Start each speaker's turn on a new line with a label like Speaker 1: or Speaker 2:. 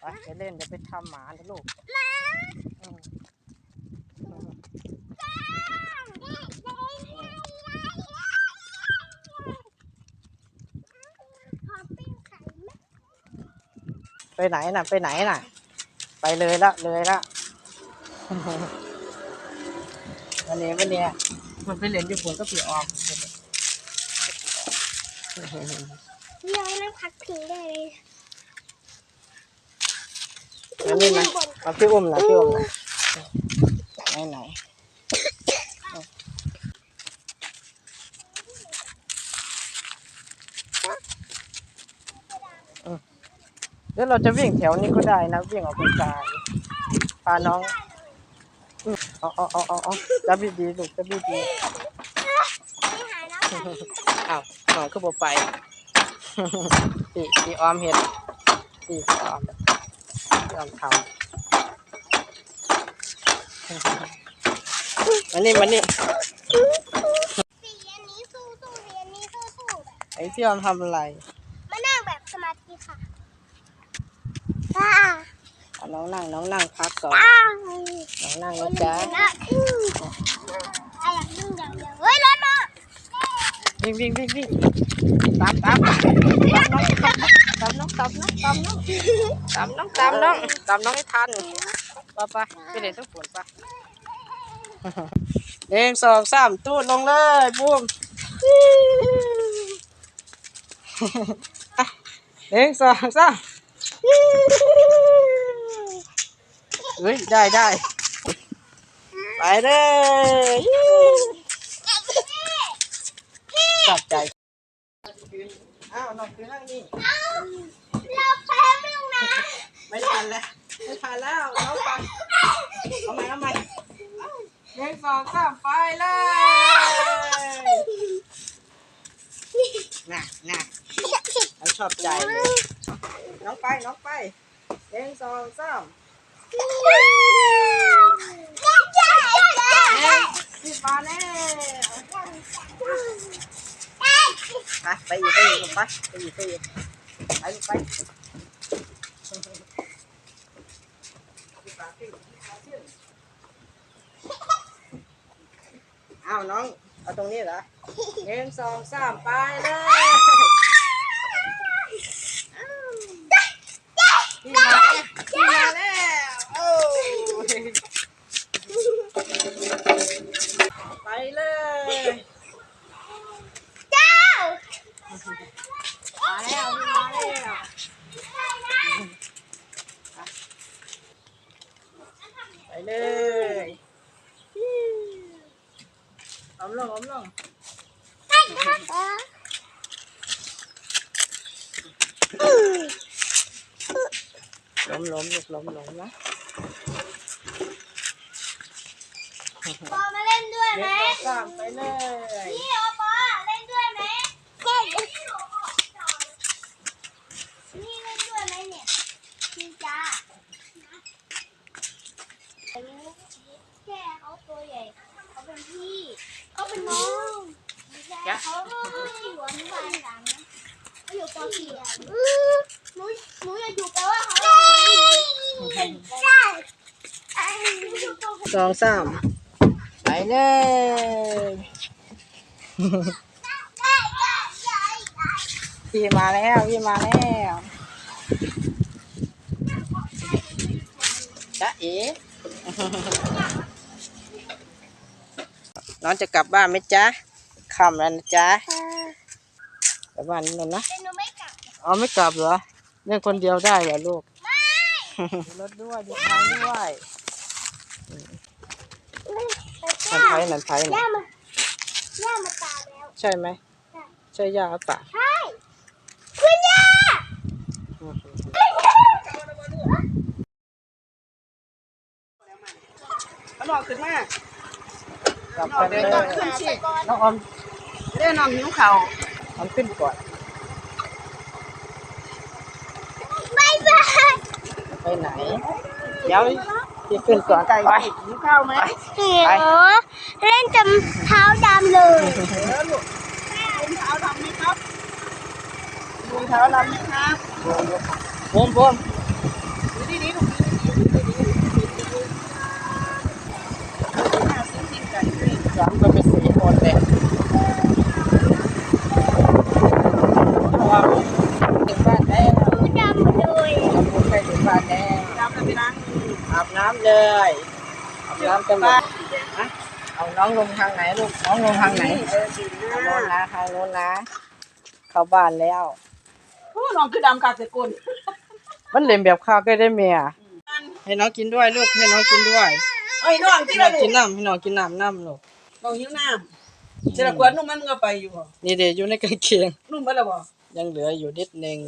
Speaker 1: เอาไปไปเล่นเดี๋ยวไปทำหมานะลูกอืมอืมไปไหนน่ะ ไปไหนน่ะ ไปเลยละเลยละ วันนี้วันนี้มันไปเล่นญี่ปุ่นก็ปีออก
Speaker 2: เดี๋ยนั่งพักพิงได้เลย
Speaker 1: อันนี้นะมาพี่อุ้มนะพี่อุ้มนะไหนไหนอืมเดี๋ยวเราจะวิ่งแถวนี้ก็ได้นะวิ่งออกกำลังกายพาน้องอืมเอาเอาเอาเอาเอาจับดีๆลูกจับดี
Speaker 2: ไปหาน้องกัน
Speaker 1: ๆอ้าวน้องก็บอกไปตีตีออมเห็ดตีออม ออมทำมานี่มานี่
Speaker 2: สีอันนี้สู้สู้สีอันนี้สู้สู้แบบ
Speaker 1: ไอ้พี่ออมทำอะไร
Speaker 2: มานั่งแบบสมาธิค่ะอ่า
Speaker 1: เอาน้องนั่งน้องนั่งพักก่อน
Speaker 2: อ่า
Speaker 1: น้องนั่งนะจ๊ะ
Speaker 2: นะอืมอะอยากดึงอย่างเดียวเฮ้ยรถมา
Speaker 1: วิ่งวิ่งวิ่งวิ่งตามตามตามน้องตามน้องตามน้องตามน้องตามน้องตามน้องตามน้องให้ทันไปไปไปเล่นทั้งฝนไปเด้งสองสามตูดลงเลยบูมเด้งสองสามเฮ้ยได้ได้ไปเลยจับใจ อ้าวนอนคืนนั่งนี่
Speaker 2: เราแพ้ไม่ลงนะ
Speaker 1: ไม่ทันแล้วไม่ทันแล้วน้องไปเอาใหม่เอาใหม่หนึ่งสองสามไปเลยน่ะน่ะเราชอบใจเลยน้องไปน้องไปหนึ่งสองสามพี่มาแล้วไปไป อยู่ไปอยู่ไปไปอยู่ไปอยู่ไปอยู่ไปอ้าวน้องเอาตรงนี้เหรอหนึ่งสองสามไปเลยพี่มาแล้วพี่มาแล้วโอ้ไปเลย
Speaker 2: เจ้า
Speaker 1: มาแล้วพี่มาแล้วไป เลยอมลงอมลงล้มล้มลูกล้มล้มนะ
Speaker 2: ปอมาเล่นด้วยไหม
Speaker 1: เด็กสามไปเลย
Speaker 2: พี่โอปอเล่นด้วยไหมเล่นนี่เล่นด้วยไหมเนี่ยพี่จ้า แค่เขาตัวใหญ่เขาเป็นพี่เขาเป็นน้องไม่ใช่เขาอยู่อนุบาลสามนะเขาอยู่ปสี่อะหนูหนูอยากอยู่แปลว่าเขาเป็นใช่
Speaker 1: สองสามไปเลยพี่มาแล้วพี่มาแล้วจ๊ะเอ๋ น้องจะกลับบ้านไหมจ๊ะค่ำแล้วนะจ๊ะกลับบ้านนี่นะ
Speaker 2: แต่หนูไม่กลับ
Speaker 1: อ๋อไม่กลับเหรอเล่นคนเดียวได้เหรอลูกดูรถด้วยดูทางด้วยนันไทยนันไทย
Speaker 2: ย่า
Speaker 1: นะ
Speaker 2: มาย่ามาตายแล้ว
Speaker 1: ใช่ไหมใช่ย่าหรือเปล่า
Speaker 2: ใช่คุณย่า
Speaker 1: เอาหนอก ขึ้นมากลับไปเลยน้องออม
Speaker 3: เล่นน้องหิวเข่า
Speaker 1: ออมขึ้นก่อน
Speaker 2: บายบาย
Speaker 1: ไปไหน เดี๋ยวพี่ขึ้นก่อน
Speaker 3: ไก่
Speaker 1: ไป
Speaker 3: หิวข้าวไหม
Speaker 2: เหียวเล่นจนเท้าดำเลย
Speaker 3: เออลูกลุงเท้าดำไหมครับลุงเท้าดำไหมครับ
Speaker 1: โบมโบม
Speaker 3: ดีดีๆลูกน่าซื้อจริงกันเลย
Speaker 1: สามก็เป็นสีหมดเลย เพราะว่าถึงบ้านแล้ว
Speaker 2: ผู้ดำมาเลย
Speaker 1: ทำบุญไปถึงบ้านแล้ว
Speaker 3: ดำเลยไปล้างมือ
Speaker 1: อาบน้ำเลยอาบน้ำกันหมดฮะเอาน้องลงทางไหนลูกน้องลงทางไหน
Speaker 3: เออดี
Speaker 1: ทาง
Speaker 3: นะ
Speaker 1: โน้นนะทางโน้นนะ เข้าบ้านแล้ว
Speaker 3: โอ้น้องคือดำกากสกุล
Speaker 1: มันเล่นแบบข้าวก็ได้เมียให้น้องกินด้วยลูกให้น้องกินด้วย
Speaker 3: เอ้ยน้องที่
Speaker 1: ให้น้
Speaker 3: เรา
Speaker 1: องกินน้ำให้น้องกินน้ำน้ำลูก
Speaker 3: น้องหิวน้ำเจรกวนนุ่มมันก็ไปอยู่บ่
Speaker 1: นี่เดี๋ยวอยู่ในกางเกง
Speaker 3: นุ่มมาแล้วบ่
Speaker 1: ยังเหลืออยู่นิดนึง